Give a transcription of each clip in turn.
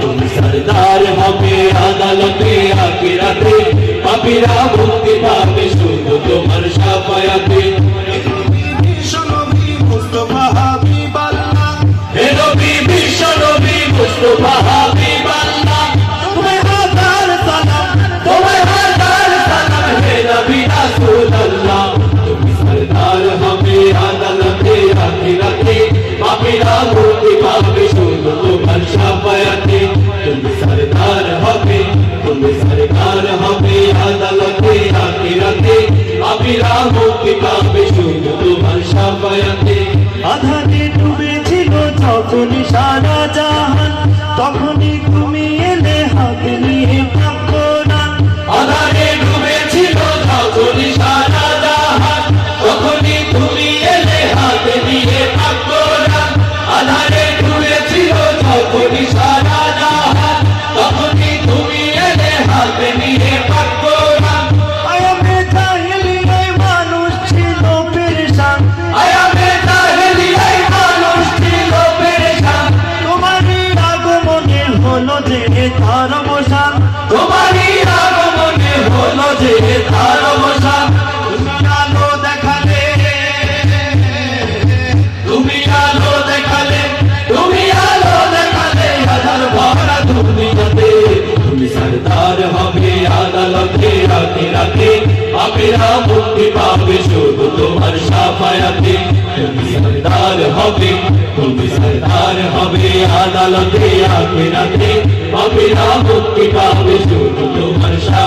তুমি সরদার হবে আদালতে আখিরাতে পাপীরা মুক্তি পাবে শুধু তোমার সাফায়াতে। মুস্তফা হাবিবাল্লাহ। হে নবী বিশ্ব নবী মুস্তফা হাবিবাল্লাহ। তোমায় হাজার সালাম তোমায় হাজার সালাম হে নবী রাসূলুল্লাহ। তুমি সরদার হবে আদালতে আখিরাতে পাপীরা মুক্তি পাবে শুধু তোমার সাফায়াতে। মুক্তি পাবে শুধু তোমার সাফায়াতে আধারে ডুবেছিল যখন সারা জাহান হলো তার অবসান তুমি আলো দেখালে। তুমি আলো দেখালে, তুমি আলো দেখালে আধার ভরা দুনিয়াতে তুমি সরদার হবে আদালতে, রাতে রাতে আপিরা মুক্তি, পাবে শুধু তোমার সাফায়াতে। তুমি সরদার হবে, তুমি সরদার হবে আদালতে আপিরাতে আপিরা মুক্তি, পাবে শুধু তোমার সাফায়াতে।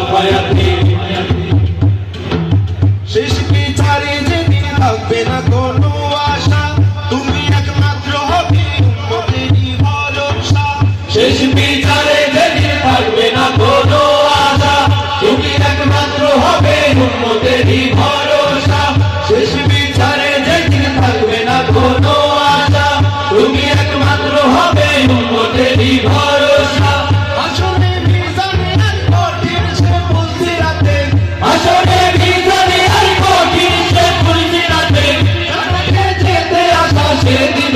বিচারে যেদিন থাকবে না কোনো আশা। তুমি একমাত্র হবে উম্মতেরই ভরসা। শেষ বিচারে যেদিন থাকবে না কোনো আশা। তুমি একমাত্র হবে উম্মতেরই ভরসা। আসলে মিজানে আর কঠিন সে আসলে মিজানে আর কঠিন সে যেতে দিল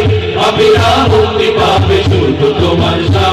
আবিরা মুক্তি পাবে শুধু তোমার সাফায়াতে